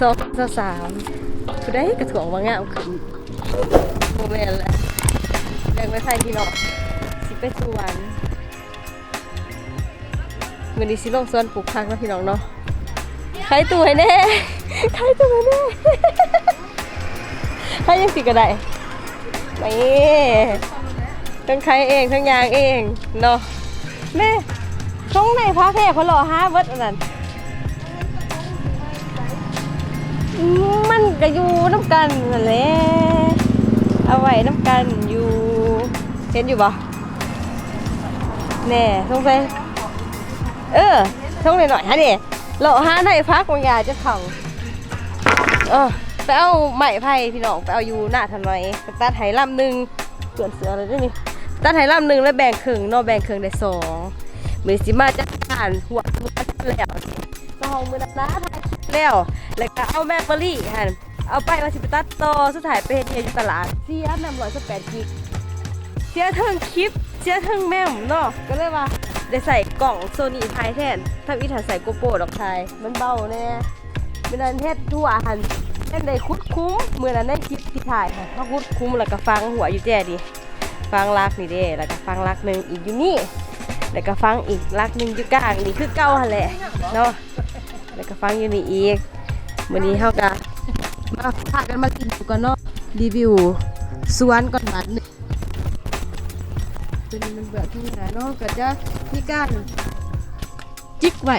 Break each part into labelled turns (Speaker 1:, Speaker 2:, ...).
Speaker 1: สองสองสามผู้ได้กระถ่วงว่างามขึ้นโมเมนต์และแบ่งไว้ใส่พี่น้องสิไปสวนวันนี้สิลงสวนปลูกพักนะพี่น้องเนาะใครตัวแน่ใครตัวแน่ใครยังสิก็ไดไม่ทั้งใครเองทั้งยางเองเนาะแม่ช่องไหนพักแค่เขารอห้าเบิดอันนั้น มันก็อยู่น้ำกันนั่นแหละเอาไว้น้ำกันอยู่ เห็นอยู่ปะแน่ทงไปเออทงหน่อยๆฮะนี่เราหาในพักบางยาจะเข่าเออไปเอาไม้ไผ่พี่น้องไปเอาอยู่หน้าทันไว้ตัดไหลำหนึ่งเปลี่ยนเสืออะไรด้วยนี่ตัดไหลำหนึ่งแล้วแบ่งครึ่งนอกแบ่งครึ่งได้สองมือสิมาจะผ่านหัวหัวแล้วก็ห้องมือนับนะถ่ายคลิ แล้วแล้วก็เอาแมกเบอรี่ฮะเอาไปมาสิไปตัดต่อสุดท้ายไปเฮ็ดเฮียอยู่ตลาดเสียหนำร้อยสิบแปดกิกเสียเทิงคลิปเสียเทิงแม่มเนาะก็เลยว่าได้ใส่กล่องโซนี่ไทยแทนถ้าอีถันใส่โกโปรดอกไทยมันเบาแน่เป็นอันเฮ็ดทั่วหันเล่นได้คุดคุ้มเมื่อนั้นได้คลิปที่ถ่ายค่ะพอคุดคุ้มแล้วก็ฟังหัวอยู่แจดิฟังรักนี่เด้แล้วก็ฟังรักหนึ่งอีกอยู่นี่แล้วก็ฟังอีกรักหนึ่งอยู่กลางนี่คือเก้าหันแหละเนาะ แล้วก็ฟังอยู่นี่อีกวันนี้เขาก็มาพากันมากินดูกันเนาะรีวิวสวนก่อนบัดหนึงเป็นมันเบื่อที่ไหนเนาะก็จะมีการจิกไหว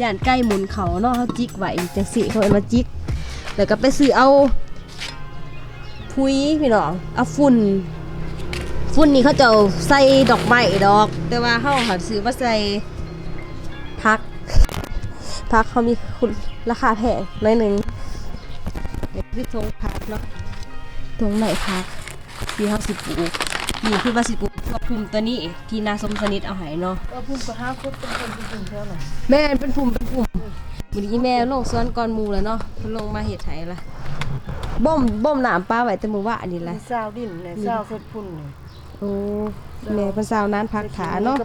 Speaker 1: ย่านใกล้หมุนเขาเนาะเขาจิกไหวจังสิเขาเอามาจิกแล้วก็ไปซื้อเอาพุยพี่น้องเอาฝุ่นฝุ่นนี่เขาจะใส่ดอกไม้ดอก แต่ว่าเขาหันซื้อมาใส่ พักเขามีคุณราคาแพงหน้อยหนึ่งเดี๋ยวคือทงพักเนาะทงไหนพักที่เขาสิปลูกนี่คือว่าสิปลูกพวกภูมิตัวนี้ที่นาสมสนิทเอาให้เนาะ
Speaker 2: ก็พุ่งกระห้าฟุตเป็นคนจริงๆเท่าไหร่
Speaker 1: แม่เป็นภูมิเป็นภูมิวันนี้แม่ลงสวนก่อนหมูแล้วเนาะเพิ่นลงมาเฮ็ดไห้ละบ่มบ่มน้ำปลาไว้แต่มื้อวานนี่แหละ
Speaker 2: มีซาวดินเนี่ยซาวเฟุตพุ่นเนี่ย
Speaker 1: โอ้แม่เพิ่นสาวนานพักขาเนาะ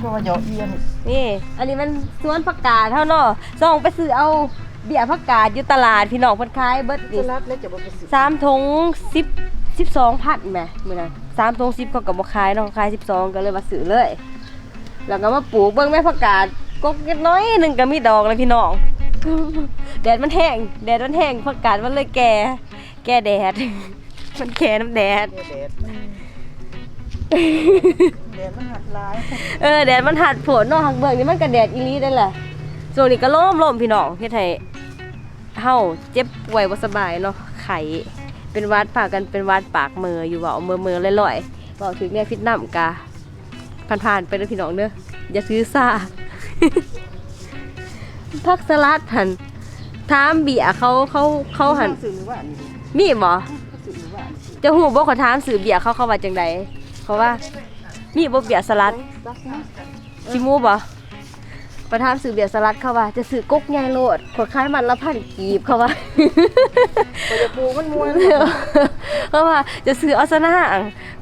Speaker 2: แก่แดดก็ว่าเหยาะเอียน
Speaker 1: นี่ อันนี้มันสวนผักกาดเท่าเนาะส่องไปซื้อเอาเบี้ยผักกาดอยู่ตลาดพี่น้องเพิ่นขายเบิด
Speaker 2: จะ
Speaker 1: นี่
Speaker 2: รับแล้วจะบ่ไปสิ
Speaker 1: สามถุงสิบสิบสองพันแหมมื้อนั้นสามถุงสิบเขาก็บ่ขายเนาะขายสิบสองก็เลยมาซื้อเลย แล้วก็มาปลูกเบิ่งแม่ผักกาดกกนิดน้อยหนึงก็มีดอกแล้วพี่น้องแดดมันแห้งแดดมันแห้งผักกาดมันเลยแก่ แก่แดด มันแก่น้ำแดด
Speaker 2: แก่แดด แดดมันหัดร้าย
Speaker 1: เออแดดมันหัดฝนเนาะหักเบิ่งนี่มันก็แดดอีหลีได้แหละช่วงนี้ก็ล่มล่มพี่น้องเฮ็ดให้เฮาเจ็บป่วยบ่สบายเนาะไข้เป็นหวัดปากกันเป็นหวัดปากเมืออยู่เว้าเมือเมือลอยๆเว้าถึงเนี่ยพิษน้ำกะผ่านๆไปเด้อพี่น้องเด้ออย่าซื้อซ่าผักสลัดหันถามเบียเขาเขาเขาหัน
Speaker 2: สื่อหรือว่าอันนี้
Speaker 1: มีบ่
Speaker 2: สื่อหรือว่าอันนี้
Speaker 1: จะฮู้บ่เขาถามสื่อเบียเขาเขาว่าจังใด เขาว่ามีบ่เบียสลัด
Speaker 2: ตักนะ
Speaker 1: ชิมูบ่ประธานสื่อเบียร์สลัดเขาว่า จะซื้อกกใหญ่โลดขวดคล้ายมันละพันกีบเขาว่า
Speaker 2: ก็จะปูมันมวย
Speaker 1: เขาว่าจะซื้อเอาซะหน้า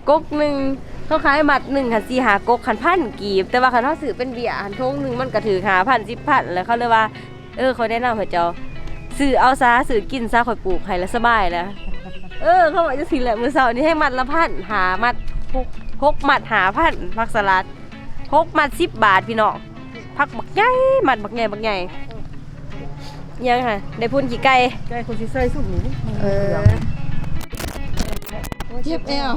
Speaker 1: กกหนึ่งเขาขายมัดหนึ่งคันสี่หากกคันพันกีบ แต่ว่าคันเขาซื้อเป็นเบียร์อันทงหนึ่งมันก็ถือหาพันสิบพันแล้วเขาเลยว่า เออเขาแนะนำให้เจ้าซื้อเอาซะซื้อกินซะข่อยปลูกให้แล้วสบายแล้วเออ เขาบอกจะสิแหละมือเสาร์นี้ให้มัดละพันหามัด หกหกมัดหาพันผักสลัดหกมัดสิบบาทพี่น้องผักบักใหญ่มัดบักใหญ่บักใหญ่ยังค่ะได้พุ่นกี่ไก่
Speaker 2: แกคนที่ใส่สุดนี้
Speaker 1: เออเจ็บเอว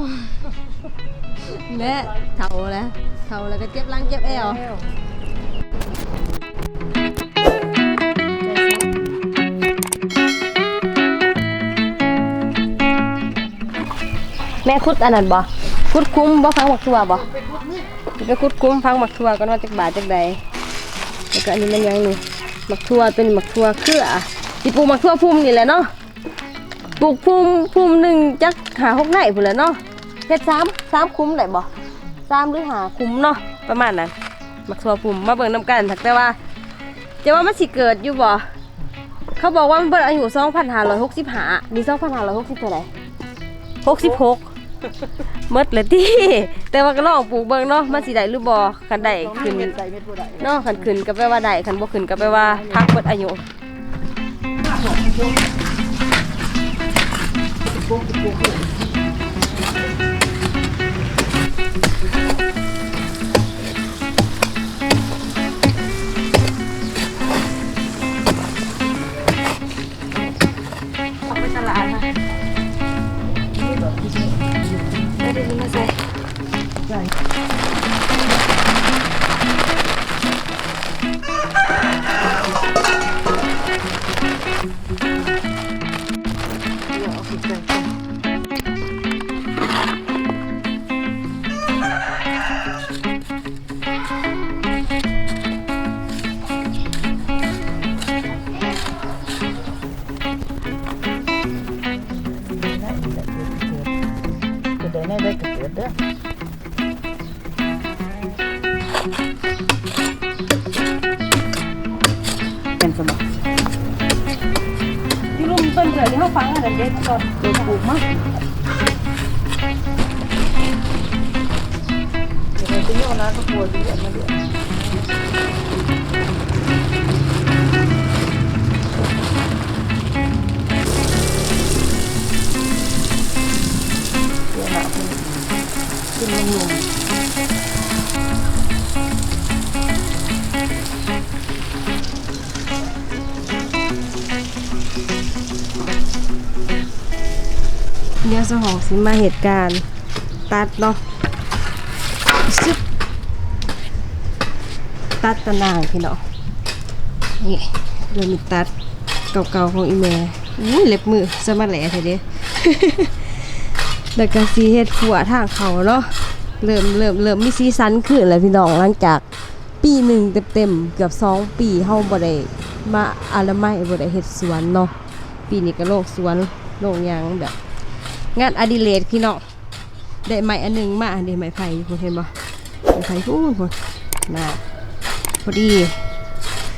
Speaker 1: แม่เท่าแล้วเท่าแล้วก็เจ็บหลังเจ็บเอวแม่คุดอันนั้นบ่ คุดคุ้มบ่ฟังหมักทัวบ่ไปคุดคุ้มฟังหมักทัวกันว่าจักบาทจักใดแล้วก็อันนี้มันยังนี่หมักทัวเป็นหมักทัวเครือสิปลูกมักทัวพุ่มนี่แหละเนาะปลูกภูมิภูมิหนึ่งจักหาหกไหนพุ่นแหล้วเนาะเฮ็ดสามสามคุ้มได้บ่สามหรือหาคุ้มเนาะประมาณนั้นมักทัวภูมิมาเบิ่งน้ำกันถักแต่ว่าจะว่ามันสิเกิดอยู่บ่เขาบอกว่ามันเบิดอายุ2565นี่2560เท่าไหร่66ห มดเลยที่แต่ว่าก็ลองปลูกเบิ่งเนาะมันสิได้หรือบ่คันได้ขึ้น
Speaker 2: เม็ดใดเม็ดบ่ได้
Speaker 1: เนาะคันขึ้นก็แปลว่าได้คันบ่ขึ้นก็แปลว่าพักเบิดอายุ
Speaker 2: จะได้ได้ได้เกิดเด้อเป็นสมบัติ
Speaker 1: ที่ลุมต้นเถื่อ เดี๋
Speaker 2: ยว
Speaker 1: สหองสิมาเหตุการณ์ตัดเนาะซึบตัดตะนางพี่เนาะนี่เริ่มมีตัดเก่าๆของอีแม่อุ้ยเล็บมือสมาแหล่เถอะเด้แล้วก็สีเฮ็ดขัวทางเขาเนาะเริ่มเริ่มเริ่มมีสีสันขึ้นแล้วพี่น้องหลังจากปีหนึ่งเต็มๆเกือบสองปีเฮาบ่ได้มาอาละไมบ่ได้เฮ็ดสวนเนาะปีนี้ก็โลกสวนโลกยังแบบ งานอดิเรกพี่น้องได้ไม้อันหนึ่งมาได้ไม้ไผ่คุณเห็นบ่ไม้ไผ่พูนพุ่นน่ะพอดี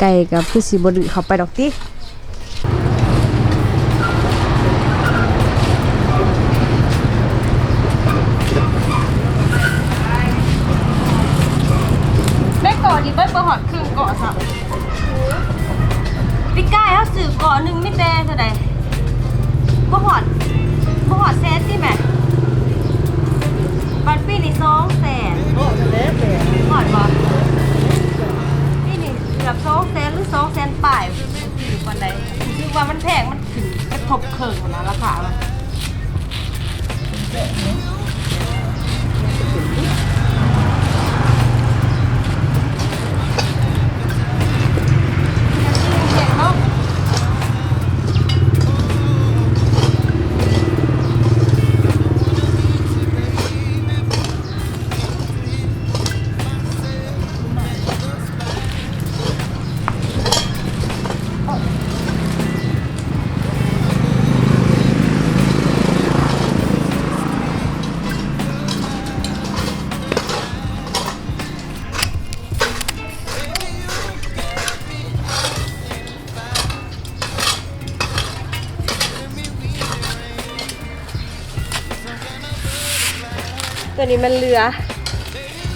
Speaker 1: ไก่กับคือสิบ่ดื้อเขาไปดอกติได้ก่อดีเบิ้ลบ่ฮอดครึ่งเกาะซับพี่ก้ายเฮาซื้อเกาะหนึ่งไมีแต่เท่าใดบ่ฮอดบ่หอด อดแสนสิแม่บันปีนี่สองแสน
Speaker 2: โอ้ทะเลแต่
Speaker 1: หอดบ่ปีนี่เกือบสองแสนหรือสองแสนป่ายอยู่ปันใดคือว่ามันแพงมันถึงกระทบเคิงหมดนะราคามัน นี้มันเรือ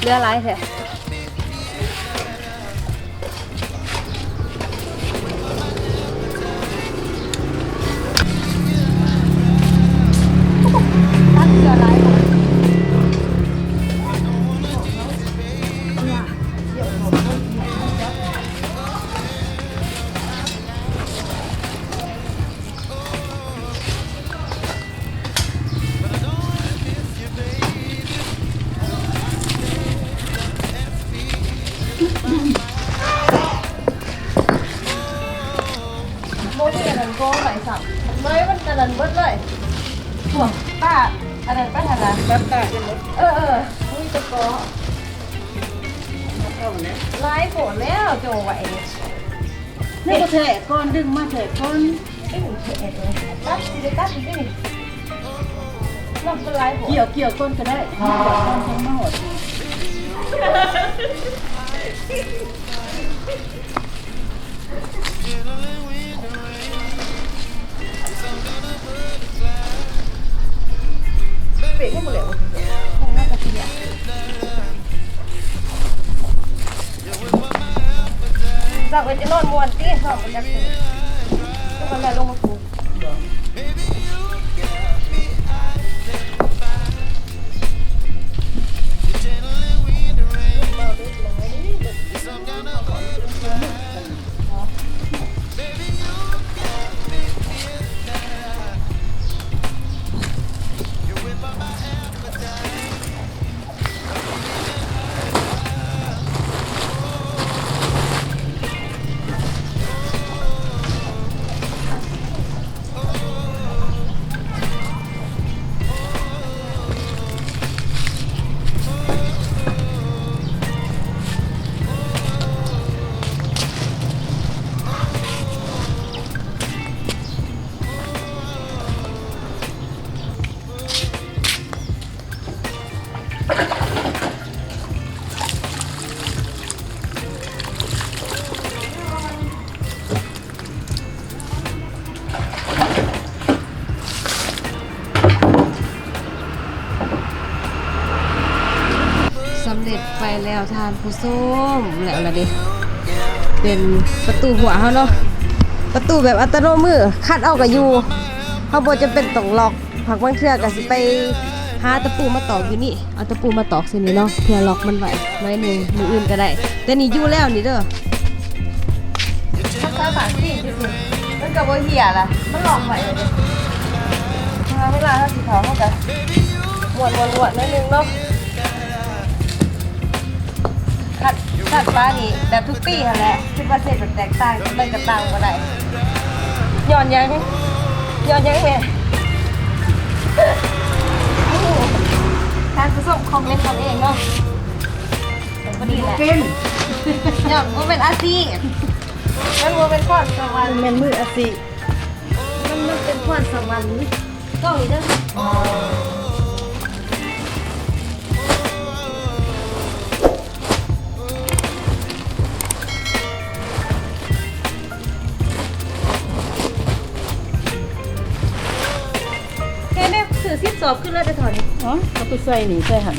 Speaker 1: เรืออะไรแท้ นอันนั้นเบิดเลยห่วงป้าอันนั้นป้าทานนะ
Speaker 2: แบบตาจะลด
Speaker 1: เออเอออุ้ยตะกอ
Speaker 2: เข้าเนี่ย
Speaker 1: ไล่ฝนแล้วโจไหวเนี่ย
Speaker 2: นี่ก็แทะก้อนดึงมาแทะก้อน
Speaker 1: ไอ้หนูเฉยเลยตัดสิได้ตัดสิได้ลองเป็นไล่ฝน
Speaker 2: เกี่ยวเกี่ยวก้นก็ได้เกี่ยวก้นทั้งมาหมด
Speaker 1: เปลี่ยนให้หมดเลยจากเป็นจะนอนมวนที่สองมันจะเป็นก็มันแม่ลงมาปลูก แล้วทานผู้ส้มแล้วละดิเป็นประตูหัวเขาเนาะประตูแบบอัตโนมือคัดเอากับยูเขาบจะเป็นต้องล็อกผักบางเทือก็สิไปหาตะปูมาตอกอยู่นี่เอาตะปูมาตอกเส้นนี้เนาะเพื่อล็อกมันไว้ไว้หนึ่งมืออื่นก็ได้แต่นี่ยู่แล้วนี่เด้อถ้ากซี่จริงๆมันกับว่าเหี้ยล่ะมันล็อกไว้เลยเวลาถ้าสีขาวเขาก็หวดหวดหวดนิดนึงเนาะ ขัดขัดฟ้านี่แบบทุกปีนั่นแหละคิดว่าเศษแบบแตกต่างกันไปกับต่างก็ได้ย้อนยังย้อนยังแม่ทานผู้ชมคอมเมนต์กันเองเนาะก็ดีแหละ
Speaker 2: กิน
Speaker 1: ย้อนว่าเป็นอาชีพมันว่าเป็นความสวรรค์
Speaker 2: แม่นมืออาสิ
Speaker 1: มันมันเป็นความสวรรค์ก็อีกเด้อ แค่แม่ถือซิปสอบขึ้นแล้วจะถอน
Speaker 2: อ๋อเอาไปใส่นี่ใส่หัน